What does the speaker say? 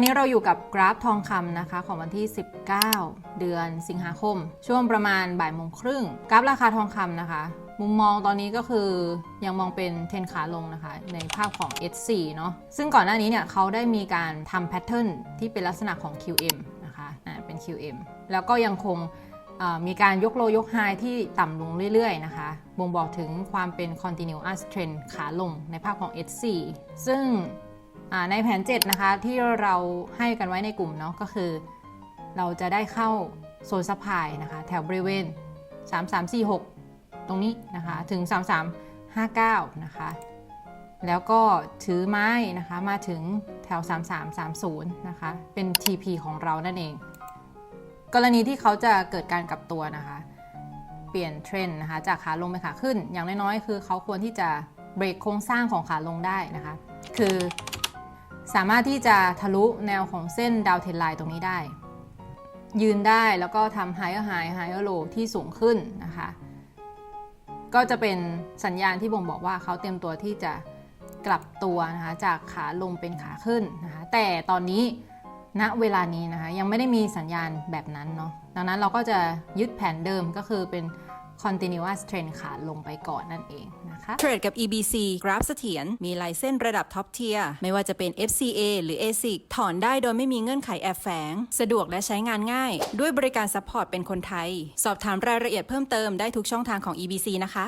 อนนี้เราอยู่กับกราฟทองคำนะคะของวันที่ 19 เดือนสิงหาคม ช่วงประมาณบ่ายโมงครึ่ง กราฟราคาทองคำนะคะ มุมมองตอนนี้ก็คือยังมองเป็นเทรนขาลงนะคะ ในภาพของ S4 เนาะซึ่งก่อนหน้านี้เนี่ยเขาได้มีการทำแพทเทิร์นที่เป็นลักษณะของ QM นะคะอ่าเป็น QM แล้วก็ยังคงมีการยกโลยกไฮที่ต่ำลงเรื่อย ๆ นะคะ บ่งบอกถึงความเป็น continuous trend ขาลงในภาพของ S4 ซึ่ง ในแผน 7 นะคะ ที่เราให้กันไว้ในกลุ่มเนาะก็คือ เราจะได้เข้าโซนซัพพลายนะคะ แถวบริเวณ 3346 ตรงนี้นะคะ ถึง 3359 นะคะ แล้วก็ถือไม้นะคะมาถึงแถว 3330 นะคะ เป็น TP ของเรานั่นเอง กรณีที่เขาจะเกิดการกลับตัวนะคะ เปลี่ยนเทรนด์นะคะ จากขาลงไปขาขึ้น อย่างน้อยๆ คือเขาควรที่จะเบรกโครงสร้างของขาลงได้นะคะ คือ สามารถที่จะทะลุแนวของเส้นดาวเทนไลน์ตรงนี้ได้ ยืนได้แล้วก็ทำ higher high higher low ที่สูงขึ้นนะคะ ก็จะเป็นสัญญาณที่บ่งบอกว่าเขาเตรียมตัวที่จะกลับตัวนะคะจากขาลงเป็นขาขึ้นนะคะแต่ตอนนี้ณเวลานี้นะคะยังไม่ได้มีสัญญาณแบบนั้นเนาะดังนั้นเราก็จะยึดแผนเดิมก็คือเป็น continuous trend ขาลงไปก่อนนั่นเองนะคะเทรดกับ EBC กราฟเสถียรมีลายเส้นระดับท็อปเทียร์ไม่ว่าจะเป็น FCA หรือ ASIC ถอนได้โดยไม่มีเงื่อนไขแอบแฝง สะดวกและใช้งานง่าย ด้วยบริการซัพพอร์ตเป็นคนไทย สอบถามรายละเอียดเพิ่มเติมได้ทุกช่องทางของ EBC นะคะ